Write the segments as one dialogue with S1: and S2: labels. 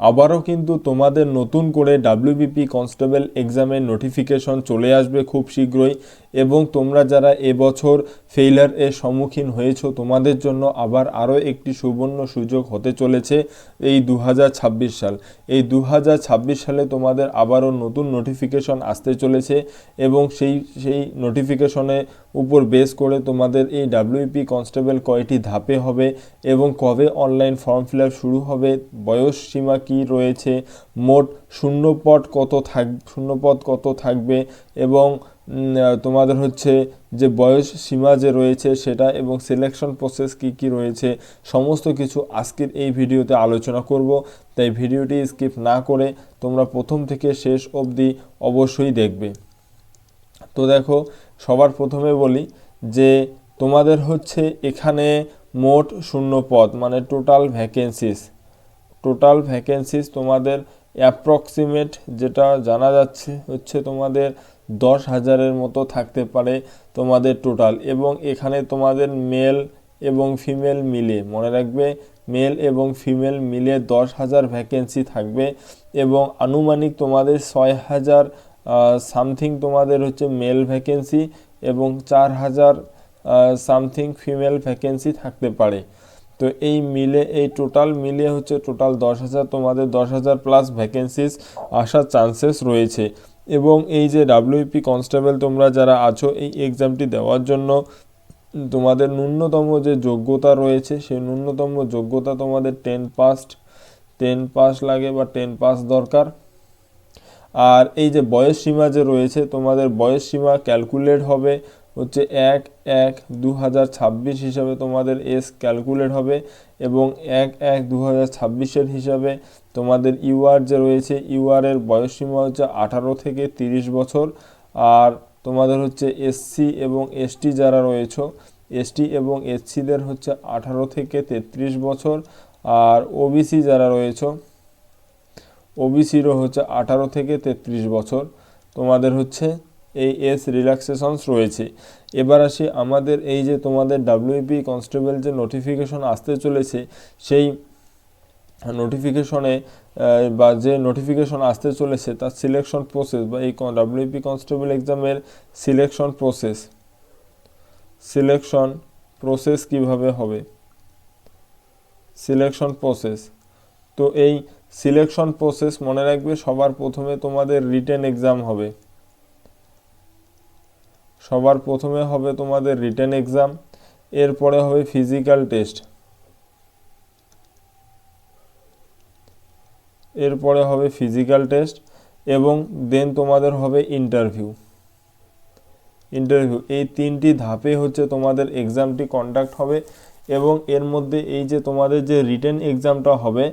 S1: আবারও কিন্তু তোমাদের নতুন করে ডাব্লিউবিপি কনস্টেবল এক্সামের নোটিফিকেশন চলে আসবে খুব শীঘ্রই এবং তোমরা যারা এবছর ফেইলার এর সম্মুখীন হয়েছো, তোমাদের জন্য আবার আরও একটি সুবর্ণ সুযোগ হতে চলেছে এই দু হাজার ছাব্বিশ সাল। এই দু হাজার ছাব্বিশ সালে তোমাদের আবারও নতুন নোটিফিকেশন আসতে চলেছে এবং সেই সেই নোটিফিকেশনের উপর বেস করে তোমাদের এই ডাব্লিউপি কনস্টেবল কয়টি ধাপে হবে এবং কবে অনলাইন ফর্ম ফিল শুরু হবে, বয়স সীমা কী রয়েছে? মোট শূন্যপদ কত থাক, শূন্যপদ কত থাকবে? এবং তোমাদের হচ্ছে যে বয়স সীমা যে রয়েছে সেটা এবং সিলেকশন প্রসেস কি কি রয়েছে, সমস্ত কিছু আজকের এই ভিডিওতে আলোচনা করব। তাই ভিডিওটি স্কিপ না করে তোমরা প্রথম থেকে শেষ অবধি অবশ্যই দেখবে। তো দেখো, সবার প্রথমে বলি যে তোমাদের হচ্ছে এখানে মোট শূন্য পদ মানে টোটাল ভ্যাকেন্সিস টোটাল ভ্যাকেন্সিস তোমাদের অ্যাপ্রক্সিমেট যেটা জানা যাচ্ছে হচ্ছে তোমাদের দশ হাজারের মতো থাকতে পারে তোমাদের টোটাল এবং এখানে তোমাদের মেল এবং ফিমেল মিলে মনে রাখবে মেল এবং ফিমেল মিলে দশ হাজার ভ্যাকেন্সি থাকবে এবং আনুমানিক তোমাদের ছয় হাজার সামথিং তোমাদের হচ্ছে মেল ভ্যাকেন্সি এবং চার হাজার সামথিং ফিমেল ভ্যাকেন্সি থাকতে পারে। তো এই মিলে, এই টোটাল মিলে হচ্ছে টোটাল দশ হাজার। তোমাদের দশ হাজার প্লাস ভ্যাকেন্সিস আসার চান্সেস রয়েছে। এবং এই যে ডাব্লিউপি কনস্টেবল তোমরা যারা আছো, এই এক্সামটি দেওয়ার জন্য তোমাদের ন্যূনতম যে যোগ্যতা রয়েছে, সেই ন্যূনতম যোগ্যতা তোমাদের টেন পাস্ট টেন পাস লাগে বা টেন পাস দরকার। আর এই যে বয়স সীমা যে রয়েছে, তোমাদের বয়স সীমা ক্যালকুলেট হবে। হচ্ছে এক এক দু হাজার ছাব্বিশ হিসাবে তোমাদের এস ক্যালকুলেট হবে এবং এক এক দু হাজার ছাব্বিশের হিসাবে তোমাদের ইউআর যে রয়েছে ইউআর এর বয়স সীমা হচ্ছে আঠারো থেকে তিরিশ বছর। আর তোমাদের হচ্ছে এসসি এবং এসটি যারা রয়েছে এসটি এবং এসসিদের হচ্ছে আঠারো থেকে তেত্রিশ বছর। আর ওবিসি যারা রয়েছে ওবিসিরও হচ্ছে আঠারো থেকে তেত্রিশ বছর। তোমাদের হচ্ছে এই এস রিল্যাক্সেশনস রয়েছে। এবার আসি আমাদের এই যে তোমাদের ডাব্লিউপি কনস্টেবল যে নোটিফিকেশন আসতে চলেছে, সেই নোটিফিকেশনে বা যে নোটিফিকেশন আসতে চলেছে, তার সিলেকশন প্রসেস বা এই ডাব্লিউপি কনস্টেবল এক্সামের সিলেকশন প্রসেস সিলেকশন প্রসেস কীভাবে হবে? সিলেকশন প্রসেস তো এই সিলেকশন প্রসেস মনে রাখবে, সবার প্রথমে তোমাদের রিটেন এক্সাম হবে। সবার প্রথমে হবে তোমাদের রিটার্ন এক্সাম এরপরে হবে ফিজিক্যাল টেস্ট এরপরে হবে ফিজিক্যাল টেস্ট এবং দেন তোমাদের হবে ইন্টারভিউ ইন্টারভিউ এই তিনটি ধাপে হচ্ছে তোমাদের এক্সামটি কন্ডাক্ট হবে। এবং এর মধ্যে এই যে তোমাদের যে রিটেন এক্সামটা হবে,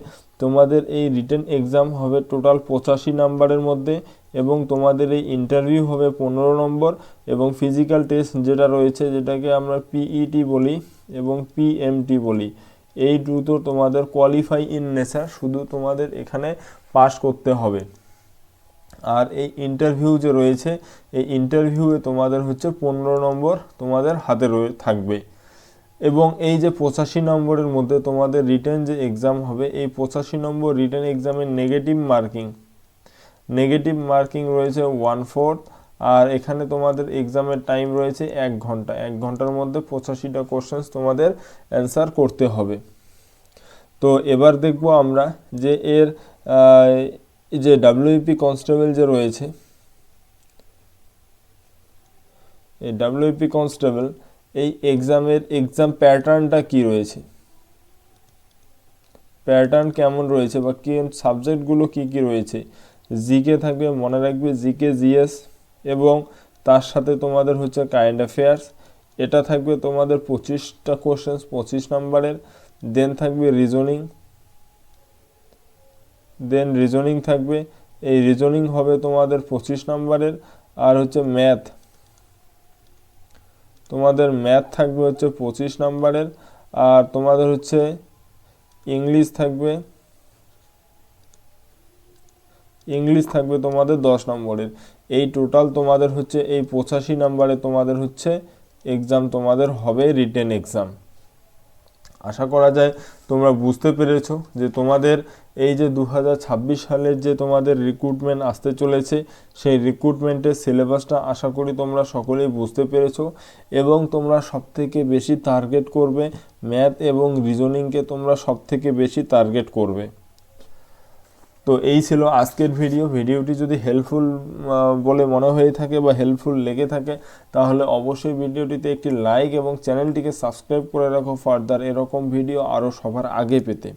S1: তোমাদের এই রিটেন এক্সাম হবে টোটাল পঁচাশি নাম্বারের মধ্যে এবং তোমাদের এই ইন্টারভিউ হবে পনেরো নম্বর এবং ফিজিক্যাল টেস্ট যেটা রয়েছে যেটাকে আমরা পিইটি বলি এবং পিএমটি বলি। এই দুটো তোমাদের কোয়ালিফাই ইন নেচার শুধু তোমাদের এখানে পাস করতে হবে। আর এই ইন্টারভিউ যে রয়েছে, এই ইন্টারভিউয়ে তোমাদের হচ্ছে পনেরো নম্বর তোমাদের হাতে রয়ে থাকবে। এবং এই যে পঁচাশি নম্বরের মধ্যে তোমাদের রিটার্ন যে এক্সাম হবে, এই পঁচাশি নম্বর রিটেন এক্সামের নেগেটিভ মার্কিং নেগেটিভ মার্কিং রয়েছে ওয়ান ফোর্থ আর এখানে তোমাদের এক্সামের টাইম রয়েছে এক ঘণ্টা। এক ঘণ্টার মধ্যে পঁচাশিটা কোশ্চেন্স তোমাদের অ্যান্সার করতে হবে। তো এবার দেখব আমরা যে এর যে ডাব্লিউপি কনস্টেবল যে রয়েছে, এই ডাব্লিউপি কনস্টেবল এই এক্সামের এক্সাম প্যাটার্নটা কি রয়েছে? প্যাটার্ন কেমন রয়েছে বা কি সাবজেক্টগুলো কি কি রয়েছে? জিকে থাকবে, মনে রাখবে জিকে জিএস এবং তার সাথে তোমাদের হচ্ছে কাইন্ড অ্যাফেয়ার্স এটা থাকবে তোমাদের পঁচিশটা কোশ্চেন্স পঁচিশ নাম্বারের দেন থাকবে রিজনিং দেন রিজনিং থাকবে, এই রিজনিং হবে তোমাদের পঁচিশ নাম্বারের, আর হচ্ছে ম্যাথ তোমাদের ম্যাথ থাকবে হচ্ছে পঁচিশ নাম্বারের, আর তোমাদের হচ্ছে ইংলিশ থাকবে ইংলিশ থাকবে তোমাদের দশ নম্বরের। এই টোটাল তোমাদের হচ্ছে, এই পঁচাশি নাম্বারে তোমাদের হচ্ছে এক্সাম তোমাদের হবে রিটেন এক্সাম আশা করা যায় তোমরা বুঝতে পেরেছ যে তোমাদের এই যে দু হাজার ছাব্বিশ সালের যে তোমাদের রিক্রুটমেন্ট আসতে চলেছে, সেই রিক্রুটমেন্টের সিলেবাসটা আশা করি তোমরা সকলেই বুঝতে পেরেছ এবং তোমরা সবথেকে বেশি টার্গেট করবে ম্যাথ এবং রিজনিংকে তোমরা সবথেকে বেশি টার্গেট করবে। তো এই ছিল আজকের ভিডিও ভিডিওটি যদি হেল্পফুল বলে মনে হয়ে থাকে বা হেল্পফুল লেগে থাকে, তাহলে অবশ্যই ভিডিওটিতে একটি লাইক এবং চ্যানেলটিকে সাবস্ক্রাইব করে রাখো ফার্দার এরকম ভিডিও আরও সবার আগে পেতে।